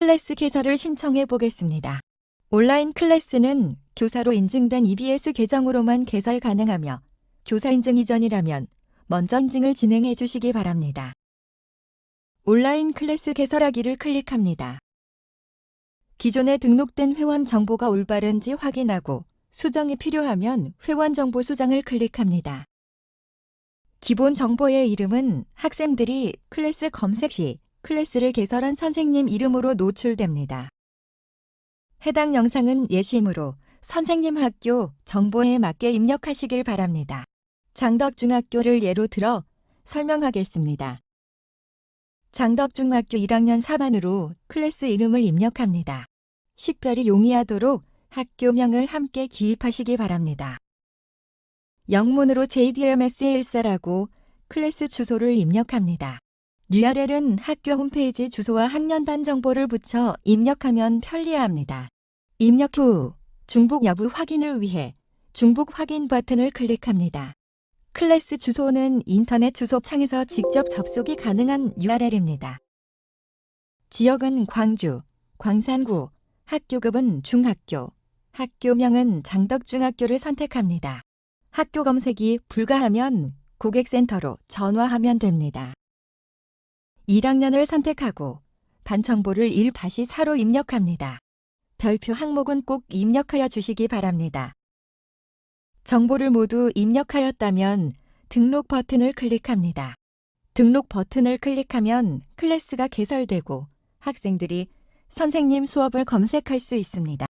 클래스 개설을 신청해 보겠습니다. 온라인 클래스는 교사로 인증된 EBS 계정으로만 개설 가능하며 교사 인증 이전이라면 먼저 인증을 진행해 주시기 바랍니다. 온라인 클래스 개설하기를 클릭합니다. 기존에 등록된 회원 정보가 올바른지 확인하고 수정이 필요하면 회원 정보 수정을 클릭합니다. 기본 정보의 이름은 학생들이 클래스 검색 시 클래스를 개설한 선생님 이름으로 노출됩니다. 해당 영상은 예시이므로 선생님 학교 정보에 맞게 입력하시길 바랍니다. 장덕중학교를 예로 들어 설명하겠습니다. 장덕중학교 1학년 4반으로 클래스 이름을 입력합니다. 식별이 용이하도록 학교명을 함께 기입하시기 바랍니다. 영문으로 JDMS14라고 클래스 주소를 입력합니다. URL은 학교 홈페이지 주소와 학년반 정보를 붙여 입력하면 편리합니다. 입력 후 중복 여부 확인을 위해 중복 확인 버튼을 클릭합니다. 클래스 주소는 인터넷 주소 창에서 직접 접속이 가능한 URL입니다. 지역은 광주, 광산구, 학교급은 중학교, 학교명은 장덕중학교를 선택합니다. 학교 검색이 불가하면 고객센터로 전화하면 됩니다. 1학년을 선택하고 반 정보를 1-4로 입력합니다. 별표 항목은 꼭 입력하여 주시기 바랍니다. 정보를 모두 입력하였다면 등록 버튼을 클릭합니다. 등록 버튼을 클릭하면 클래스가 개설되고 학생들이 선생님 수업을 검색할 수 있습니다.